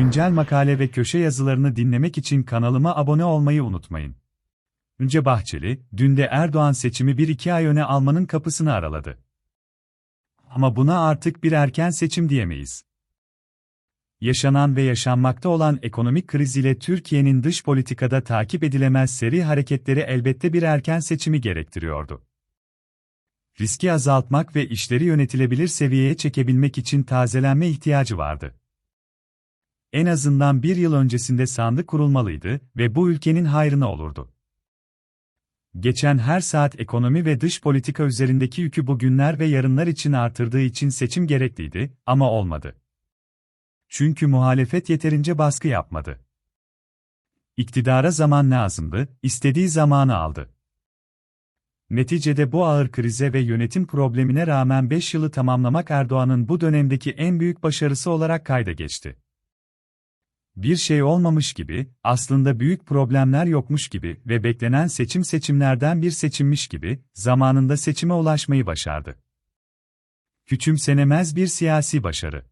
Güncel makale ve köşe yazılarını dinlemek için kanalıma abone olmayı unutmayın. Önce Bahçeli, dün de Erdoğan seçimi 1-2 ay öne almanın kapısını araladı. Ama buna artık bir erken seçim diyemeyiz. Yaşanan ve yaşanmakta olan ekonomik kriz ile Türkiye'nin dış politikada takip edilemez seri hareketleri elbette bir erken seçimi gerektiriyordu. Riski azaltmak ve işleri yönetilebilir seviyeye çekebilmek için tazelenme ihtiyacı vardı. En azından bir yıl öncesinde sandık kurulmalıydı ve bu ülkenin hayrına olurdu. Geçen her saat ekonomi ve dış politika üzerindeki yükü bugünler ve yarınlar için artırdığı için seçim gerekliydi ama olmadı. Çünkü muhalefet yeterince baskı yapmadı. İktidara zaman lazımdı, istediği zamanı aldı. Neticede bu ağır krize ve yönetim problemine rağmen 5 yılı tamamlamak Erdoğan'ın bu dönemdeki en büyük başarısı olarak kayda geçti. Bir şey olmamış gibi, aslında büyük problemler yokmuş gibi ve beklenen seçim seçimlerden bir seçimmiş gibi, zamanında seçime ulaşmayı başardı. Küçümsenemez bir siyasi başarı.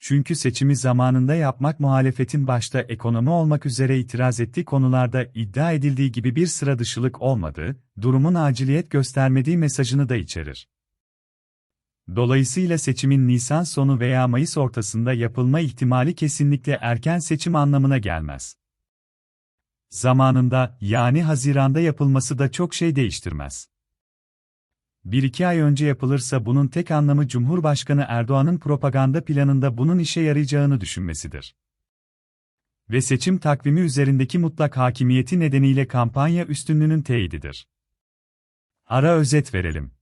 Çünkü seçimi zamanında yapmak muhalefetin başta ekonomi olmak üzere itiraz ettiği konularda iddia edildiği gibi bir sıra dışılık olmadığı, durumun aciliyet göstermediği mesajını da içerir. Dolayısıyla seçimin Nisan sonu veya Mayıs ortasında yapılma ihtimali kesinlikle erken seçim anlamına gelmez. Zamanında, yani Haziran'da yapılması da çok şey değiştirmez. Bir iki ay önce yapılırsa bunun tek anlamı Cumhurbaşkanı Erdoğan'ın propaganda planında bunun işe yarayacağını düşünmesidir. Ve seçim takvimi üzerindeki mutlak hakimiyeti nedeniyle kampanya üstünlüğünün teyididir. Ara özet verelim.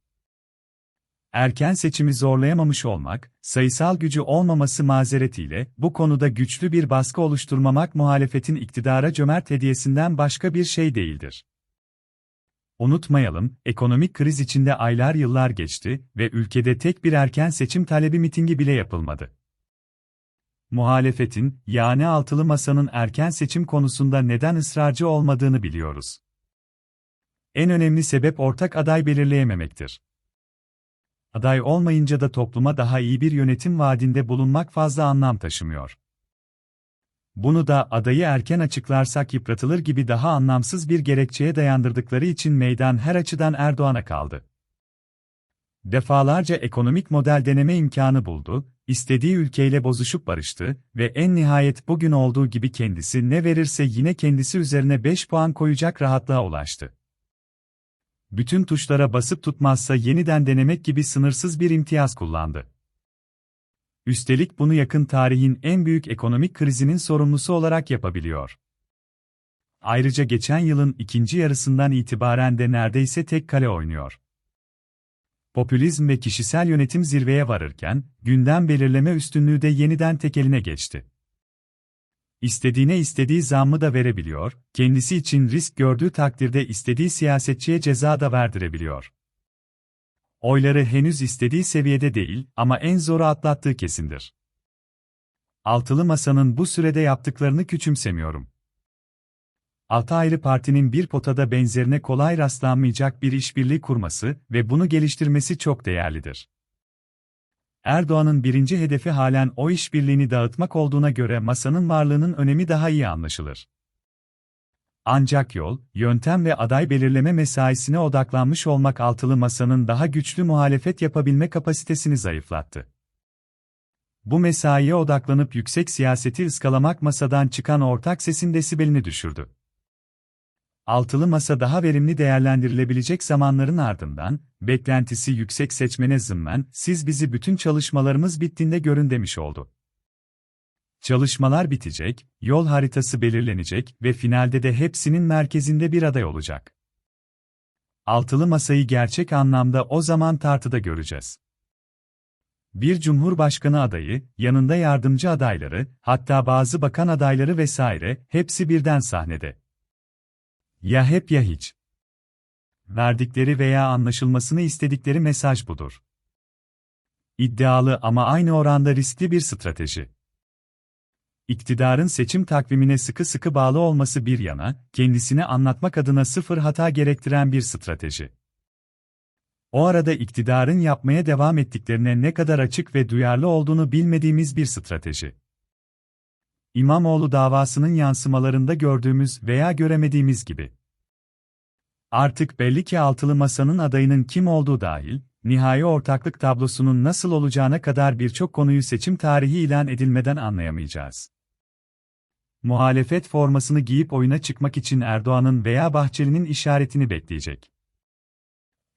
Erken seçimi zorlayamamış olmak, sayısal gücü olmaması mazeretiyle bu konuda güçlü bir baskı oluşturmamak muhalefetin iktidara cömert hediyesinden başka bir şey değildir. Unutmayalım, ekonomik kriz içinde aylar yıllar geçti ve ülkede tek bir erken seçim talebi mitingi bile yapılmadı. Muhalefetin, yani altılı masanın erken seçim konusunda neden ısrarcı olmadığını biliyoruz. En önemli sebep ortak aday belirleyememektir. Aday olmayınca da topluma daha iyi bir yönetim vaadinde bulunmak fazla anlam taşımıyor. Bunu da adayı erken açıklarsak yıpratılır gibi daha anlamsız bir gerekçeye dayandırdıkları için meydan her açıdan Erdoğan'a kaldı. Defalarca ekonomik model deneme imkanı buldu, istediği ülkeyle bozuşup barıştı ve en nihayet bugün olduğu gibi kendisi ne verirse yine kendisi üzerine 5 puan koyacak rahatlığa ulaştı. Bütün tuşlara basıp tutmazsa yeniden denemek gibi sınırsız bir imtiyaz kullandı. Üstelik bunu yakın tarihin en büyük ekonomik krizinin sorumlusu olarak yapabiliyor. Ayrıca geçen yılın ikinci yarısından itibaren de neredeyse tek kale oynuyor. Popülizm ve kişisel yönetim zirveye varırken, gündem belirleme üstünlüğü de yeniden tek eline geçti. İstediğine istediği zammı da verebiliyor, kendisi için risk gördüğü takdirde istediği siyasetçiye ceza da verdirebiliyor. Oyları henüz istediği seviyede değil ama en zoru atlattığı kesindir. Altılı Masa'nın bu sürede yaptıklarını küçümsemiyorum. Altı ayrı partinin bir potada benzerine kolay rastlanmayacak bir işbirliği kurması ve bunu geliştirmesi çok değerlidir. Erdoğan'ın birinci hedefi halen o işbirliğini dağıtmak olduğuna göre masanın varlığının önemi daha iyi anlaşılır. Ancak yol, yöntem ve aday belirleme mesaisine odaklanmış olmak altılı masanın daha güçlü muhalefet yapabilme kapasitesini zayıflattı. Bu mesaiye odaklanıp yüksek siyaseti ıskalamak masadan çıkan ortak sesin desibelini düşürdü. Altılı masa daha verimli değerlendirilebilecek zamanların ardından, beklentisi yüksek seçmene zımmen, siz bizi bütün çalışmalarımız bittiğinde görün demiş oldu. Çalışmalar bitecek, yol haritası belirlenecek ve finalde de hepsinin merkezinde bir aday olacak. Altılı masayı gerçek anlamda o zaman tartıda göreceğiz. Bir cumhurbaşkanı adayı, yanında yardımcı adayları, hatta bazı bakan adayları vesaire, hepsi birden sahnede. Ya hep ya hiç. Verdikleri veya anlaşılmasını istedikleri mesaj budur. İddialı ama aynı oranda riskli bir strateji. İktidarın seçim takvimine sıkı sıkı bağlı olması bir yana, kendisini anlatmak adına sıfır hata gerektiren bir strateji. O arada iktidarın yapmaya devam ettiklerine ne kadar açık ve duyarlı olduğunu bilmediğimiz bir strateji. İmamoğlu davasının yansımalarında gördüğümüz veya göremediğimiz gibi. Artık belli ki altılı masanın adayının kim olduğu dahil, nihai ortaklık tablosunun nasıl olacağına kadar birçok konuyu seçim tarihi ilan edilmeden anlayamayacağız. Muhalefet formasını giyip oyuna çıkmak için Erdoğan'ın veya Bahçeli'nin işaretini bekleyecek.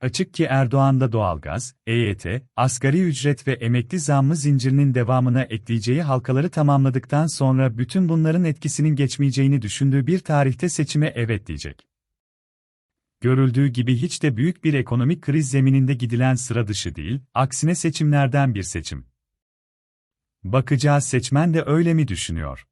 Açık ki Erdoğan da doğalgaz, EYT, asgari ücret ve emekli zammı zincirinin devamına ekleyeceği halkaları tamamladıktan sonra bütün bunların etkisinin geçmeyeceğini düşündüğü bir tarihte seçime evet diyecek. Görüldüğü gibi hiç de büyük bir ekonomik kriz zemininde gidilen sıra dışı değil, aksine seçimlerden bir seçim. Bakacağız seçmen de öyle mi düşünüyor?